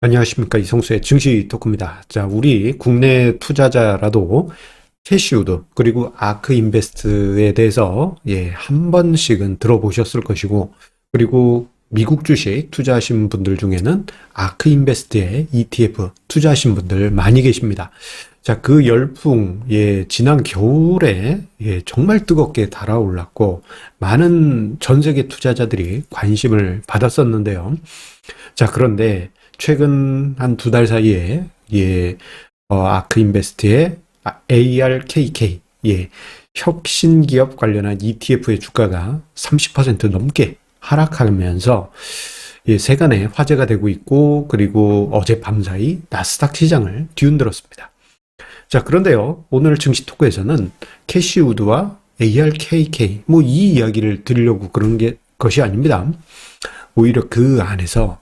안녕하십니까. 이성수의 증시 토크입니다. 자, 우리 국내 투자자라도 캐시우드 그리고 아크 인베스트에 대해서 예, 한 번씩은 들어보셨을 것이고 그리고 미국 주식 투자하신 분들 중에는 아크 인베스트에 ETF 투자하신 분들 많이 계십니다. 자, 그 열풍, 예, 지난 겨울에, 예, 정말 뜨겁게 달아올랐고, 많은 전 세계 투자자들이 관심을 받았었는데요. 자, 그런데 최근 한 두 달 사이에, 예, 어, 아크 인베스트의 ARKK, 예, 혁신 기업 관련한 ETF의 주가가 30% 넘게 하락하면서 예, 세간에 화제가 되고 있고, 그리고 어젯밤 사이 나스닥 시장을 뒤흔들었습니다. 자, 그런데요, 오늘 증시 토크에서는 캐시우드와 ARKK, 뭐 이 이야기를 드리려고 그런 게 것이 아닙니다. 오히려 그 안에서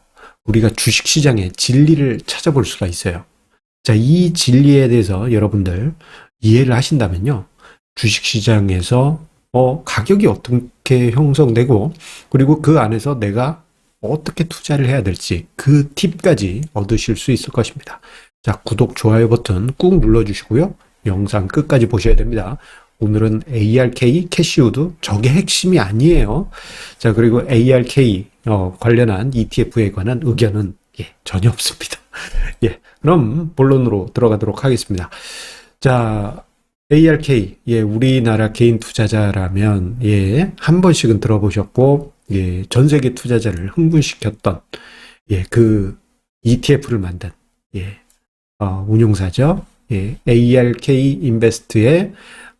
우리가 주식 시장의 진리를 찾아볼 수가 있어요. 자, 이 진리에 대해서 여러분들 이해를 하신다면요. 주식 시장에서 어, 가격이 어떻게 형성되고 그리고 그 안에서 내가 어떻게 투자를 해야 될지 그 팁까지 얻으실 수 있을 것입니다. 자, 구독, 좋아요 버튼 꾹 눌러주시고요. 영상 끝까지 보셔야 됩니다. 오늘은 ARK 캐시우드 저게 핵심이 아니에요. 자, 그리고 ARK 어, 관련한 ETF에 관한 의견은 예, 전혀 없습니다. 예, 그럼 본론으로 들어가도록 하겠습니다. 자, ARK, 예, 우리나라 개인 투자자라면, 예, 한 번씩은 들어보셨고, 예, 전 세계 투자자를 흥분시켰던, 예, 그 ETF를 만든, 예, 어, 운용사죠. 예, ARK 인베스트의,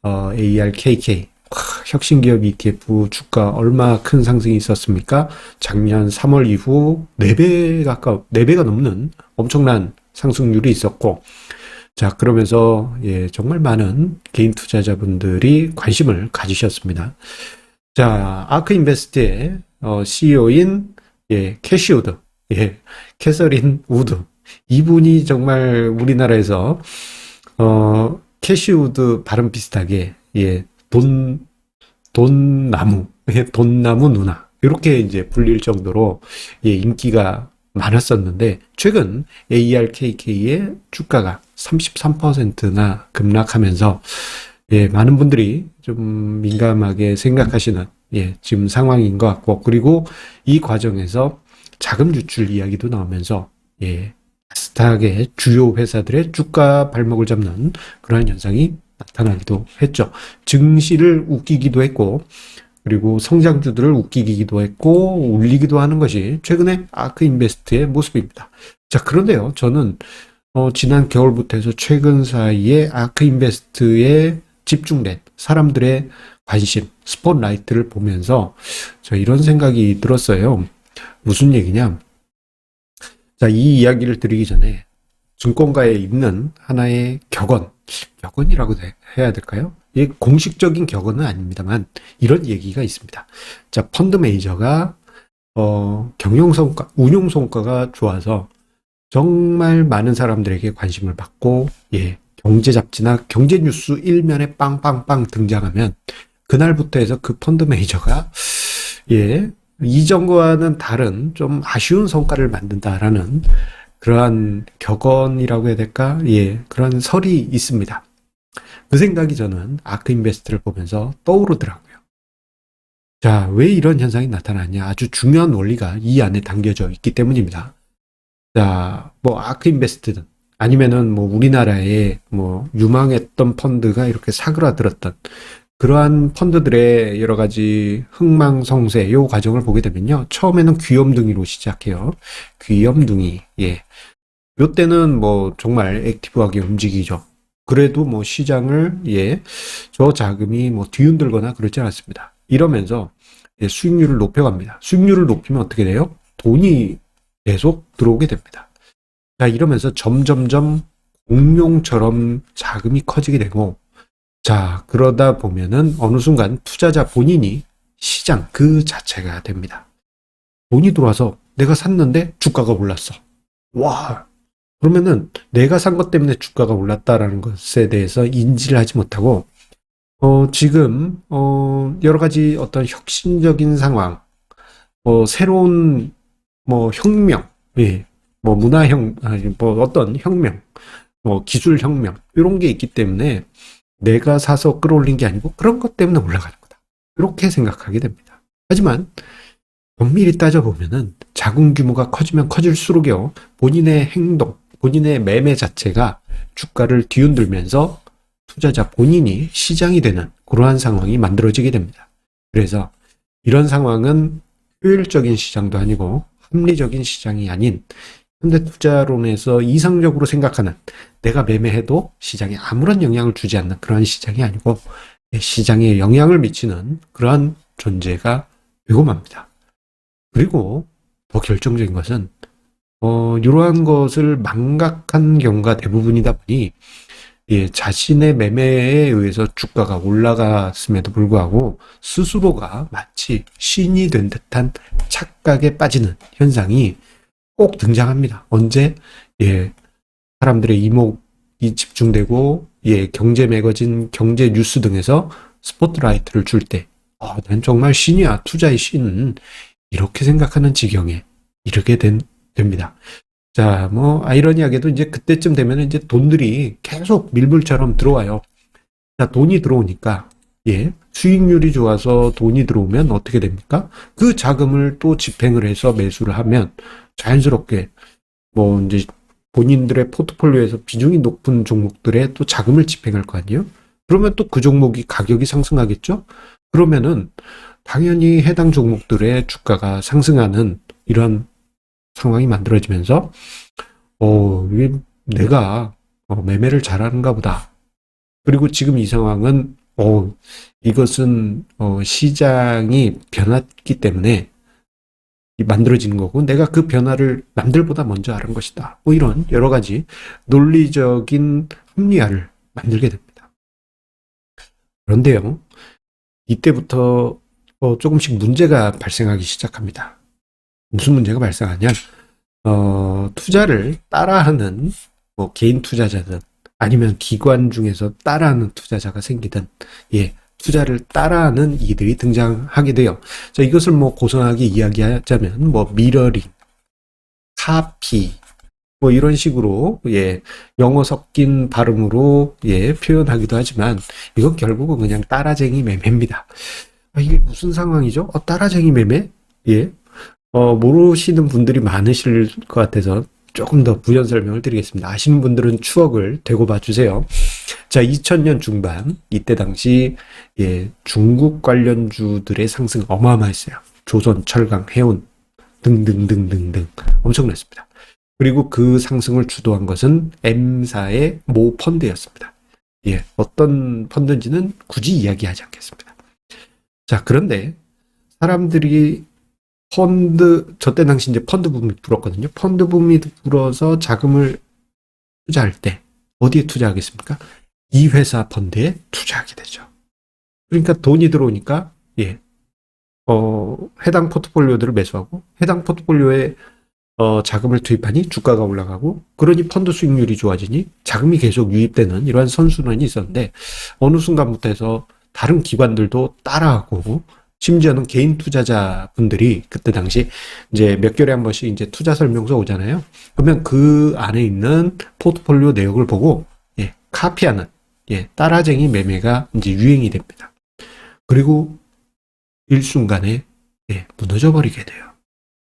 어, ARKK. 와, 혁신기업 ETF 주가 얼마 큰 상승이 있었습니까? 작년 3월 이후 4배 가까워, 4배가 넘는 엄청난 상승률이 있었고, 자, 그러면서, 예, 정말 많은 개인 투자자분들이 관심을 가지셨습니다. 자, 아크 인베스트의, 어, CEO인, 예, 캐시 우드, 예, 캐서린 우드. 이분이 정말 우리나라에서, 어, 캐시 우드 발음 비슷하게, 예, 돈, 돈나무, 예, 돈나무 누나. 이렇게 이제 불릴 정도로, 예, 인기가 많았었는데, 최근 ARKK의 주가가 33%나 급락하면서, 예, 많은 분들이 좀 민감하게 생각하시는, 예, 지금 상황인 것 같고, 그리고 이 과정에서 자금 유출 이야기도 나오면서, 예, 비슷하게 주요 회사들의 주가 발목을 잡는 그러한 현상이 나타나기도 했죠. 증시를 웃기기도 했고, 그리고 성장주들을 웃기기도 했고, 울리기도 하는 것이 최근에 아크 인베스트의 모습입니다. 자, 그런데요, 저는, 어, 지난 겨울부터 해서 최근 사이에 아크 인베스트에 집중된 사람들의 관심, 스포트라이트를 보면서 저 이런 생각이 들었어요. 무슨 얘기냐? 자, 이 이야기를 드리기 전에 증권가에 있는 하나의 격언, 격언이라고 해야 될까요? 이 공식적인 격언은 아닙니다만 이런 얘기가 있습니다. 자, 펀드 매니저가 어, 경영 성과, 운용 성과가 좋아서 정말 많은 사람들에게 관심을 받고 예, 경제 잡지나 경제 뉴스 일면에 빵빵빵 등장하면 그날부터 해서 그 펀드 매니저가 예, 이전과는 다른 좀 아쉬운 성과를 만든다라는 그러한 격언이라고 해야 될까? 예, 그런 설이 있습니다. 그 생각이 저는 아크 인베스트를 보면서 떠오르더라고요. 자, 왜 이런 현상이 나타나냐? 아주 중요한 원리가 이 안에 담겨져 있기 때문입니다. 자, 뭐 아크 인베스트든 아니면은 뭐 우리나라에 뭐 유망했던 펀드가 이렇게 사그라들었던 그러한 펀드들의 여러 가지 흥망성쇠 요 과정을 보게 되면요. 처음에는 귀염둥이로 시작해요. 귀염둥이. 예. 요 때는 뭐 정말 액티브하게 움직이죠. 그래도 뭐 시장을 예, 저 자금이 뭐 뒤흔들거나 그렇지 않았습니다. 이러면서 예, 수익률을 높여갑니다. 수익률을 높이면 어떻게 돼요? 돈이 계속 들어오게 됩니다. 자, 이러면서 점점점 공룡처럼 자금이 커지게 되고 자, 그러다 보면은 어느 순간 투자자 본인이 시장 그 자체가 됩니다. 돈이 들어와서 내가 샀는데 주가가 올랐어. 와. 그러면은 내가 산 것 때문에 주가가 올랐다라는 것에 대해서 인지를 하지 못하고 어, 지금 어, 여러 가지 어떤 혁신적인 상황, 어, 새로운 뭐 혁명, 예, 뭐 문화혁, 아니 뭐 어떤 혁명, 뭐 기술 혁명, 이런 게 있기 때문에 내가 사서 끌어올린 게 아니고 그런 것 때문에 올라가는 거다. 이렇게 생각하게 됩니다. 하지만 엄밀히 따져보면은 자금 규모가 커지면 커질수록요, 본인의 행동, 본인의 매매 자체가 주가를 뒤흔들면서 투자자 본인이 시장이 되는 그러한 상황이 만들어지게 됩니다. 그래서 이런 상황은 효율적인 시장도 아니고 합리적인 시장이 아닌 현대 투자론에서 이상적으로 생각하는 내가 매매해도 시장에 아무런 영향을 주지 않는 그러한 시장이 아니고 시장에 영향을 미치는 그러한 존재가 되고 맙니다. 그리고 더 결정적인 것은 어, 이러한 것을 망각한 경우가 대부분이다 보니 예, 자신의 매매에 의해서 주가가 올라갔음에도 불구하고 스스로가 마치 신이 된 듯한 착각에 빠지는 현상이 꼭 등장합니다. 언제? 예, 사람들의 이목이 집중되고, 예, 경제 매거진, 경제 뉴스 등에서 스포트라이트를 줄 때, 아, 난 정말 신이야. 투자의 신은 이렇게 생각하는 지경에 이르게 된, 됩니다. 자, 뭐, 아이러니하게도 이제 그때쯤 되면 이제 돈들이 계속 밀물처럼 들어와요. 자, 돈이 들어오니까, 예, 수익률이 좋아서 돈이 들어오면 어떻게 됩니까? 그 자금을 또 집행을 해서 매수를 하면 자연스럽게, 뭐, 이제 본인들의 포트폴리오에서 비중이 높은 종목들에 또 자금을 집행할 거 아니에요? 그러면 또 그 종목이 가격이 상승하겠죠? 그러면은 당연히 해당 종목들의 주가가 상승하는 이런 상황이 만들어지면서 어, 내가 어, 매매를 잘하는가 보다. 그리고 지금 이 상황은 어, 이것은 어, 시장이 변했기 때문에 이 만들어지는 거고 내가 그 변화를 남들보다 먼저 아는 것이다. 뭐 이런 여러 가지 논리적인 합리화를 만들게 됩니다. 그런데요, 이때부터 어, 조금씩 문제가 발생하기 시작합니다. 무슨 문제가 발생하냐? 어, 투자를 따라하는 뭐 개인 투자자든 아니면 기관 중에서 따라하는 투자자가 생기든 예, 투자를 따라하는 이들이 등장하게 돼요. 자, 이것을 뭐 고상하게 이야기하자면 뭐 미러링, 카피 뭐 이런 식으로 예, 영어 섞인 발음으로 예, 표현하기도 하지만 이건 결국은 그냥 따라쟁이 매매입니다. 아, 이게 무슨 상황이죠? 어, 따라쟁이 매매? 예. 어, 모르시는 분들이 많으실 것 같아서 조금 더 부연 설명을 드리겠습니다. 아시는 분들은 추억을 되고 봐주세요. 자, 2000년 중반, 이때 당시, 예, 중국 관련주들의 상승 어마어마했어요. 조선, 철강, 해운, 등등등등등. 엄청났습니다. 그리고 그 상승을 주도한 것은 M사의 모 펀드였습니다. 예, 어떤 펀드인지는 굳이 이야기하지 않겠습니다. 자, 그런데 사람들이 펀드, 저 때 당시 이제 펀드 붐이 불었거든요. 펀드 붐이 불어서 자금을 투자할 때 어디에 투자하겠습니까? 이 회사 펀드에 투자하게 되죠. 그러니까 돈이 들어오니까, 예, 어, 해당 포트폴리오들을 매수하고, 해당 포트폴리오에 어, 자금을 투입하니 주가가 올라가고, 그러니 펀드 수익률이 좋아지니 자금이 계속 유입되는 이러한 선순환이 있었는데, 어느 순간부터 해서 다른 기관들도 따라하고, 심지어는 개인 투자자 분들이 그때 당시 이제 몇 개월에 한 번씩 이제 투자 설명서 오잖아요. 그러면 그 안에 있는 포트폴리오 내역을 보고 예, 카피하는 예, 따라쟁이 매매가 이제 유행이 됩니다. 그리고 일순간에 예, 무너져 버리게 돼요.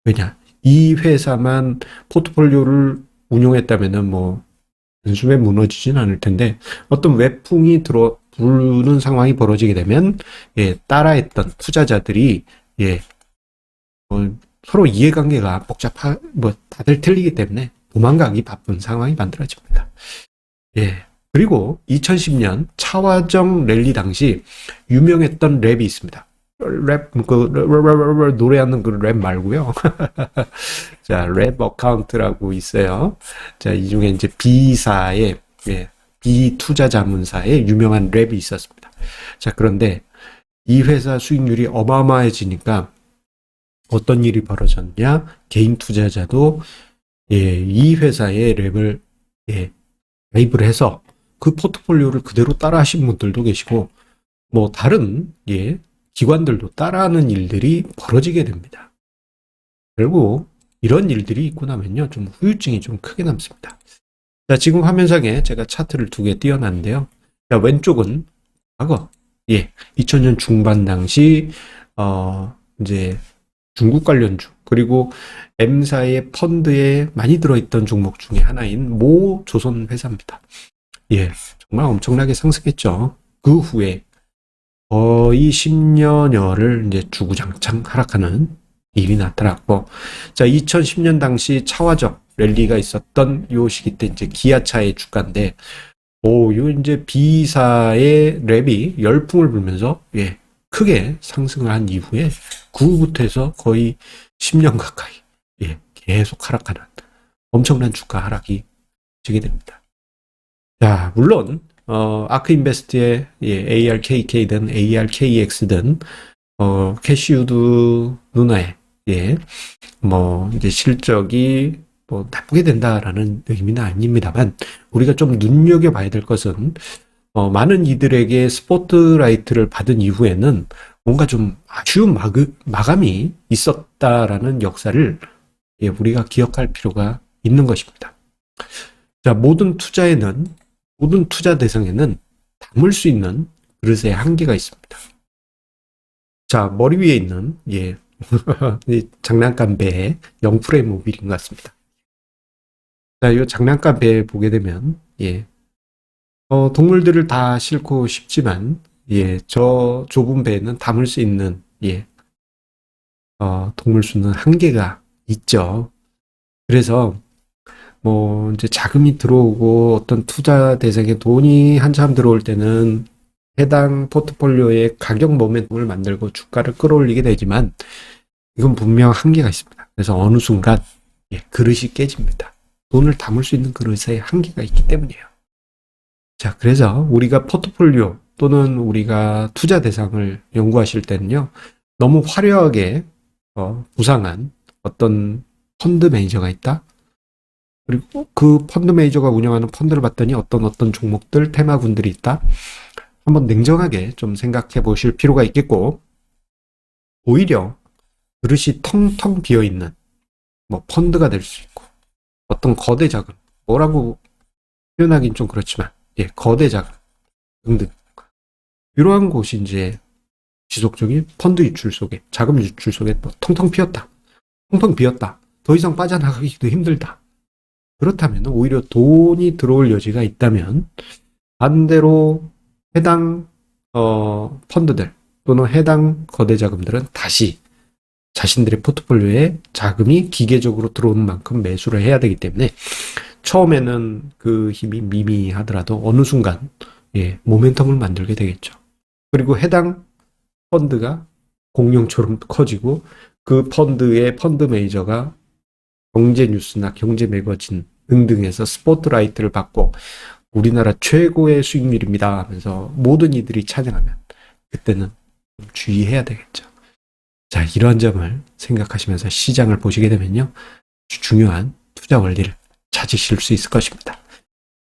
왜냐? 이 회사만 포트폴리오를 운용했다면은 뭐 단숨에 무너지진 않을 텐데 어떤 외풍이 들어 부르는 상황이 벌어지게 되면 예, 따라했던 투자자들이 예, 어, 서로 이해관계가 복잡하 뭐 다들 틀리기 때문에 도망가기 바쁜 상황이 만들어집니다. 예. 그리고 2010년 차화정 랠리 당시 유명했던 랩이 있습니다. 랩, 그, 노래하는 그 랩 말고요. 자, 랩 어카운트라고 있어요. 자, 이 중에 이제 B사의, 예, 비투자 자문사에 유명한 랩이 있었습니다. 자, 그런데 이 회사 수익률이 어마어마해지니까 어떤 일이 벌어졌냐? 개인 투자자도 예, 이 회사의 랩을 예, 가입을 해서 그 포트폴리오를 그대로 따라 하신 분들도 계시고 뭐 다른 예, 기관들도 따라하는 일들이 벌어지게 됩니다. 결국 이런 일들이 있고 나면요. 좀 후유증이 좀 크게 남습니다. 자, 지금 화면상에 제가 차트를 두 개 띄워놨는데요. 자, 왼쪽은 과거, 예, 2000년 중반 당시, 어, 이제 중국 관련주, 그리고 M사의 펀드에 많이 들어있던 종목 중에 하나인 모 조선 회사입니다. 예, 정말 엄청나게 상승했죠. 그 후에 거의 10년여를 이제 주구장창 하락하는 일이 나타났고, 자, 2010년 당시 차화적 랠리가 있었던 요 시기 때 이제 기아차의 주가인데, 오, 요 이제 B사의 랩이 열풍을 불면서, 예, 크게 상승을 한 이후에, 그 후부터 해서 거의 10년 가까이, 예, 계속 하락하는 엄청난 주가 하락이 지게 됩니다. 자, 물론, 어, 아크 인베스트의 예, ARKK든 ARKX든 어, 캐시우드 누나의 예, 뭐 이제 실적이 뭐 나쁘게 된다라는 의미는 아닙니다만 우리가 좀 눈여겨 봐야 될 것은 어, 많은 이들에게 스포트라이트를 받은 이후에는 뭔가 좀 아쉬운 마그, 마감이 있었다라는 역사를 예, 우리가 기억할 필요가 있는 것입니다. 자, 모든 투자에는 모든 투자 대상에는 담을 수 있는 그릇의 한계가 있습니다. 자, 머리 위에 있는, 예, 이 장난감 배의 영프레 모빌인 것 같습니다. 자, 이 장난감 배 보게 되면, 예, 어, 동물들을 다 싣고 싶지만, 예, 저 좁은 배에는 담을 수 있는, 예, 어, 동물 수는 한계가 있죠. 그래서, 뭐 이제 자금이 들어오고 어떤 투자 대상에 돈이 한참 들어올 때는 해당 포트폴리오의 가격 모멘텀을 만들고 주가를 끌어올리게 되지만 이건 분명 한계가 있습니다. 그래서 어느 순간 예, 그릇이 깨집니다. 돈을 담을 수 있는 그릇에 한계가 있기 때문이에요. 자, 그래서 우리가 포트폴리오 또는 우리가 투자 대상을 연구하실 때는요, 너무 화려하게 어, 부상한 어떤 펀드 매니저가 있다. 그리고 그 펀드 매니저가 운영하는 펀드를 봤더니 어떤 어떤 종목들 테마군들이 있다. 한번 냉정하게 좀 생각해 보실 필요가 있겠고 오히려 그릇이 텅텅 비어 있는 뭐 펀드가 될 수 있고 어떤 거대 자금 뭐라고 표현하긴 좀 그렇지만 예 거대 자금 등등 이러한 곳이 이제 지속적인 펀드 유출 속에 자금 유출 속에 뭐 텅텅 비었다. 텅텅 비었다. 더 이상 빠져나가기도 힘들다. 그렇다면 오히려 돈이 들어올 여지가 있다면 반대로 해당 어, 펀드들 또는 해당 거대 자금들은 다시 자신들의 포트폴리오에 자금이 기계적으로 들어오는 만큼 매수를 해야 되기 때문에 처음에는 그 힘이 미미하더라도 어느 순간 예, 모멘텀을 만들게 되겠죠. 그리고 해당 펀드가 공룡처럼 커지고 그 펀드의 펀드 매니저가 경제 뉴스나 경제 매거진 등등에서 스포트라이트를 받고 우리나라 최고의 수익률입니다 하면서 모든 이들이 찬양하면 그때는 좀 주의해야 되겠죠. 자, 이러한 점을 생각하시면서 시장을 보시게 되면요. 중요한 투자 원리를 찾으실 수 있을 것입니다.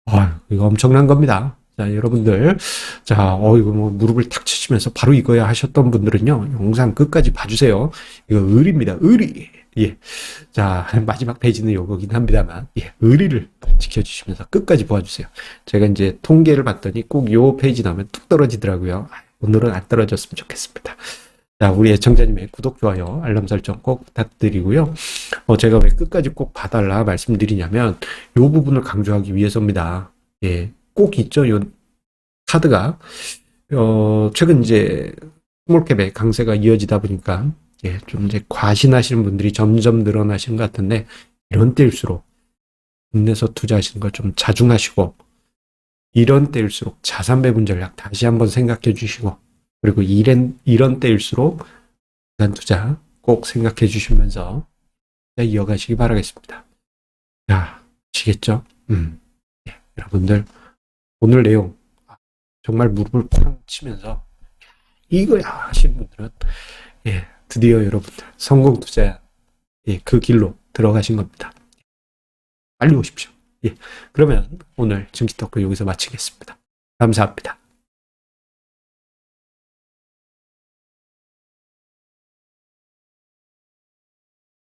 아, 이거 엄청난 겁니다. 자, 여러분들. 자, 어, 이거 뭐 무릎을 탁 치시면서 바로 이거야 하셨던 분들은요. 영상 끝까지 봐주세요. 이거 의리입니다. 의리. 예. 자, 마지막 페이지는 요거긴 합니다만, 예. 의리를 지켜주시면서 끝까지 보아주세요. 제가 이제 통계를 봤더니 꼭 요 페이지 나오면 뚝 떨어지더라고요. 오늘은 안 떨어졌으면 좋겠습니다. 자, 우리 애청자님의 구독, 좋아요, 알람 설정 꼭 부탁드리고요. 어, 제가 왜 끝까지 꼭 봐달라 말씀드리냐면, 요 부분을 강조하기 위해서입니다. 예. 꼭 있죠. 요 카드가 어 최근 이제 스몰캡의 강세가 이어지다 보니까 예, 좀 이제 과신하시는 분들이 점점 늘어나시는 것 같은데 이런 때일수록 국내에서 투자하시는 걸 좀 자중하시고 이런 때일수록 자산 배분 전략 다시 한번 생각해 주시고 그리고 이런 이런 때일수록 자산 투자 꼭 생각해 주시면서 이어가시기 바라겠습니다. 자, 아시겠죠? 음. 예, 여러분들 오늘 내용 정말 무릎을 쾅 치면서 이거야 하시는 분들은 예 드디어 여러분들 성공 투자 예그 길로 들어가신 겁니다. 빨리 오십시오. 예 그러면 오늘 토크 여기서 마치겠습니다. 감사합니다.